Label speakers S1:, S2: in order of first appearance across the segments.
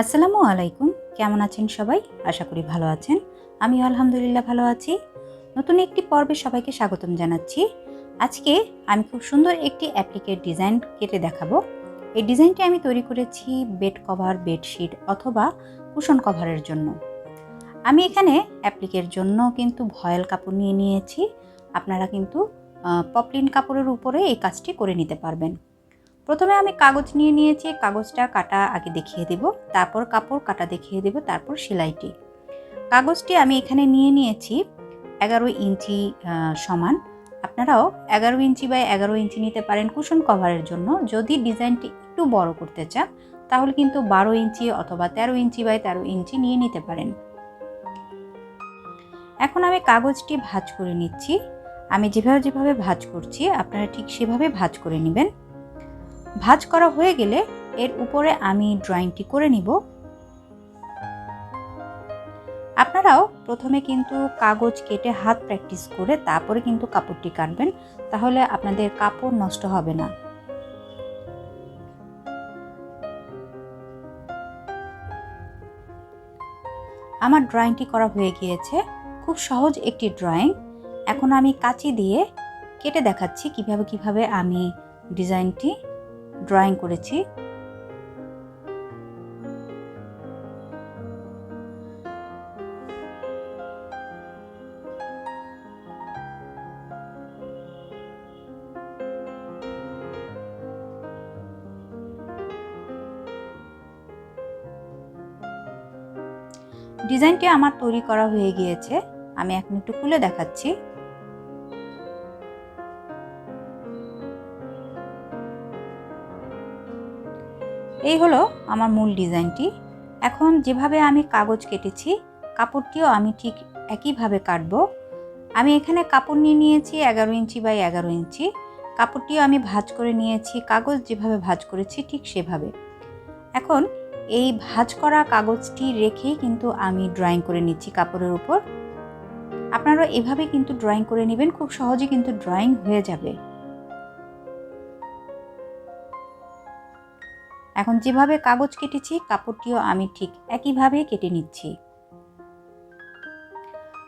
S1: আসসালামু আলাইকুম। কেমন আছেন সবাই? আশা করি ভালো আছেন। আমি আলহামদুলিল্লাহ ভালো আছি। নতুন একটি পর্বে সবাইকে স্বাগতম জানাচ্ছি। আজকে আমি খুব সুন্দর একটি অ্যাপ্লিকের ডিজাইন কেটে দেখাবো। এই ডিজাইনটি আমি তৈরি করেছি বেড কভার বেডশিট অথবা কুশন কভারের জন্য। আমি এখানে অ্যাপ্লিকের জন্য কিন্তু ভয়েল কাপড় নিয়ে নিয়েছি। আপনারা কিন্তু পপলিন কাপড়ের উপরে এই কাজটি করে নিতে পারবেন। প্রথমে আমি কাগজ নিয়ে নিয়েছি, কাগজটা কাটা আগে দেখিয়ে দেব, তারপর কাপড় কাটা দেখিয়ে দেব, তারপর সেলাইটি। কাগজটি আমি এখানে নিয়ে নিয়েছি এগারো ইঞ্চি সমান। আপনারাও এগারো ইঞ্চি বাই এগারো ইঞ্চি নিতে পারেন কুশন কভারের জন্য। যদি ডিজাইনটি একটু বড় করতে চান, তাহলে কিন্তু বারো ইঞ্চি অথবা তেরো ইঞ্চি বাই তেরো ইঞ্চি নিয়ে নিতে পারেন। এখন আমি কাগজটি ভাঁজ করে নিচ্ছি। আমি যেভাবে যেভাবে ভাঁজ করছি, আপনারা ঠিক সেভাবে ভাঁজ করে নেবেন। ভাঁজ করা হয়ে গেলে এর উপরে আমি ড্রয়িংটি করে নিব। আপনারাও প্রথমে কিন্তু কাগজ কেটে হাত প্র্যাকটিস করে তারপরে কিন্তু কাপড়টি কাটবেন, তাহলে আপনাদের কাপড় নষ্ট হবে না। আমার ড্রয়িংটি করা হয়ে গিয়েছে। খুব সহজ একটি ড্রয়িং। এখন আমি কাঁচি দিয়ে কেটে দেখাচ্ছি কীভাবে কীভাবে আমি ডিজাইনটি ড্রয়িং করেছি। ডিজাইনটি আমার তৈরি করা হয়ে গিয়েছে। আমি এখন একটু খুলে দেখাচ্ছি। এই হলো আমার মূল ডিজাইনটি। এখন যেভাবে আমি কাগজ কেটেছি, কাপড়টিও আমি ঠিক একইভাবে কাটবো। আমি এখানে কাপড় নিয়ে নিয়েছি এগারো ইঞ্চি বাই এগারো ইঞ্চি। কাপড়টিও আমি ভাজ করে নিয়েছি, কাগজ যেভাবে ভাজ করেছি ঠিক সেভাবে। এখন এই ভাঁজ করা কাগজটি রেখেই কিন্তু আমি ড্রয়িং করে নিচ্ছি কাপড়ের উপর। আপনারা এভাবে কিন্তু ড্রয়িং করে নেবেন, খুব সহজে কিন্তু ড্রয়িং হয়ে যাবে। এখন যেভাবে কাগজ কেটেছি, কাপড়টিও আমি ঠিক একইভাবে কেটে নিচ্ছি।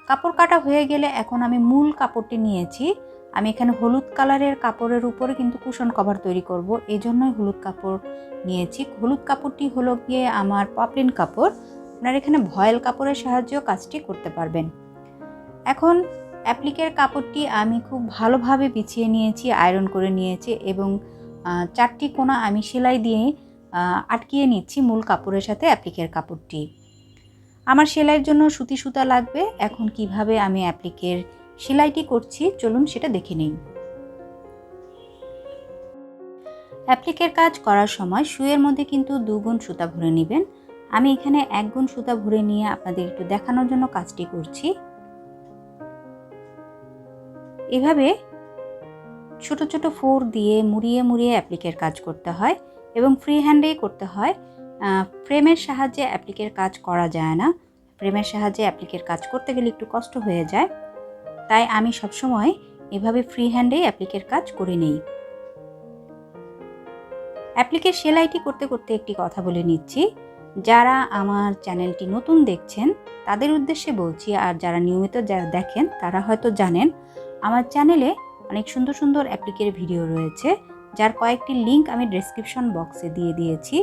S1: কাপড় কাটা হয়ে গেলে এখন আমি মূল কাপড়টি নিয়েছি। আমি এখানে হলুদ কালারের কাপড়ের উপরে কিন্তু কুশন কভার তৈরি করব। এই জন্যই হলুদ কাপড় নিয়েছি। হলুদ কাপড়টি হলো গিয়ে আমার পপলিন কাপড়। আপনারা এখানে ভয়েল কাপড়ের সাহায্যেও কাজটি করতে পারবেন। এখন অ্যাপ্লিকের কাপড়টি আমি খুব ভালোভাবে বিছিয়ে নিয়েছি, আয়রন করে নিয়েছি এবং চারটি কোণা আমি সেলাই দিয়ে আটকিয়ে নিচ্ছি মূল কাপড়ের সাথে অ্যাপ্লিকের কাপড়টি। আমার সেলাইয়ের জন্য সুতি সুতা লাগবে। এখন কীভাবে আমি অ্যাপ্লিকের সেলাইটি করছি, চলুন সেটা দেখে নিই। অ্যাপ্লিকের কাজ করার সময় শুয়ের মধ্যে কিন্তু দুগুণ সুতা ভরে নেবেন। আমি এখানে এক গুণ সুতা ভরে নিয়ে আপনাদের একটু দেখানোর জন্য কাজটি করছি। এভাবে ছোট ছোট ফোর দিয়ে মুড়িয়ে মুড়িয়ে অ্যাপ্লিকের কাজ করতে হয়। এবং ফ্রি হ্যান্ডেই করতে হয়। ফ্রেমের সাহায্যে অ্যাপ্লিকের কাজ করা যায় না। ফ্রেমের সাহায্যে অ্যাপ্লিকের কাজ করতে গেলে একটু কষ্ট হয়ে যায়। তাই আমি সবসময় এভাবে ফ্রি হ্যান্ডেই অ্যাপ্লিকের কাজ করে নিই। অ্যাপ্লিকের সেলাইটি করতে করতে একটি কথা বলে নিচ্ছি। যারা আমার চ্যানেলটি নতুন দেখছেন, তাদের উদ্দেশ্যে বলছি, আর যারা নিয়মিত যারা দেখেন, তারা হয়তো জানেন, আমার চ্যানেলে অনেক সুন্দর সুন্দর অ্যাপ্লিকের ভিডিও রয়েছে। যার কয়েকটি লিংক আমি ডেসক্রিপশন বক্সে দিয়ে দিয়েছি।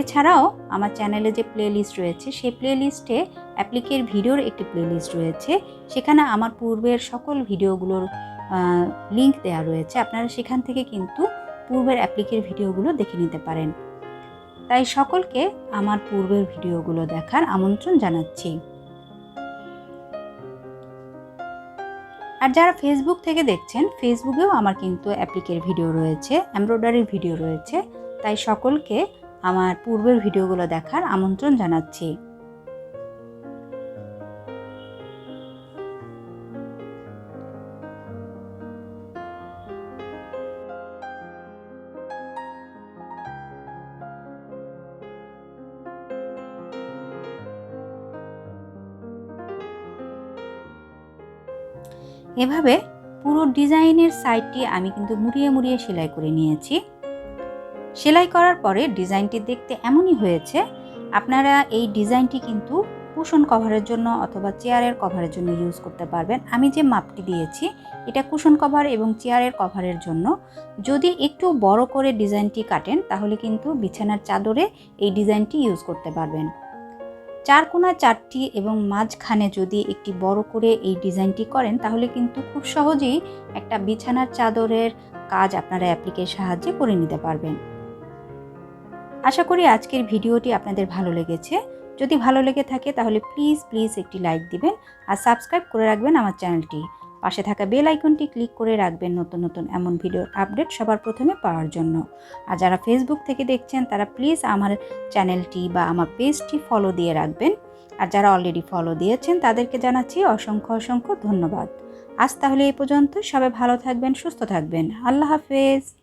S1: এছাড়াও আমার চ্যানেলে যে প্লেলিস্ট রয়েছে, সেই প্লেলিস্টে অ্যাপ্লিকের ভিডিওর একটি প্লেলিস্ট রয়েছে। সেখানে আমার পূর্বের সকল ভিডিওগুলোর লিংক দেওয়া রয়েছে। আপনারা সেখান থেকে কিন্তু পূর্বের অ্যাপ্লিকের ভিডিওগুলো দেখে নিতে পারেন। তাই সকলকে আমার পূর্বের ভিডিওগুলো দেখার আমন্ত্রণ জানাচ্ছি। আর যারা ফেসবুক থেকে দেখছেন ফেসবুকেও আমার কিন্তু অ্যাপ্লিকের ভিডিও রয়েছে এমব্রয়ডারির ভিডিও রয়েছে। তাই সকলকে আমার পূর্বের ভিডিওগুলো দেখার আমন্ত্রণ জানাচ্ছি। এভাবে পুরো ডিজাইনের সাইডটি আমি কিন্তু মুড়িয়ে মুড়িয়ে সেলাই করে নিয়েছি। সেলাই করার পরে ডিজাইনটি দেখতে এমনই হয়েছে, আপনারা এই ডিজাইনটি কিন্তু কুশন কভারের জন্য অথবা চেয়ারের কভারের জন্য ইউজ করতে পারবেন। আমি যে মাপটি দিয়েছি, এটা কুশন কভার এবং চেয়ারের কভারের জন্য। যদি একটু বড় করে ডিজাইনটি কাটেন, তাহলে কিন্তু বিছানার চাদরে এই ডিজাইনটি ইউজ করতে পারবেন। চার কোনা চারটি এবং মাঝখানে যদি একটি বড় করে এই ডিজাইনটি করেন, তাহলে কিন্তু খুব সহজেই একটা বিছানার চাদরের কাজ আপনারা অ্যাপ্লিকের সাহায্যে করে নিতে পারবেন। আশা করি আজকের ভিডিওটি আপনাদের ভালো লেগেছে। যদি ভালো লেগে থাকে, তাহলে প্লিজ প্লিজ একটি লাইক দিবেন আর সাবস্ক্রাইব করে রাখবেন আমার চ্যানেলটি। পাশে থাকা বেল আইকনটি ক্লিক করে রাখবেন নতুন নতুন এমন ভিডিওর আপডেট সবার প্রথমে পাওয়ার জন্য। আর যারা ফেসবুক থেকে দেখছেন, তারা প্লিজ আমার চ্যানেলটি বা আমার পেজটি ফলো দিয়ে রাখবেন। আর যারা অলরেডি ফলো দিয়েছেন, তাদেরকে জানাচ্ছি অসংখ্য অসংখ্য ধন্যবাদ। আজ তাহলে এই পর্যন্ত। সবাই ভালো থাকবেন, সুস্থ থাকবেন। আল্লাহ হাফেজ।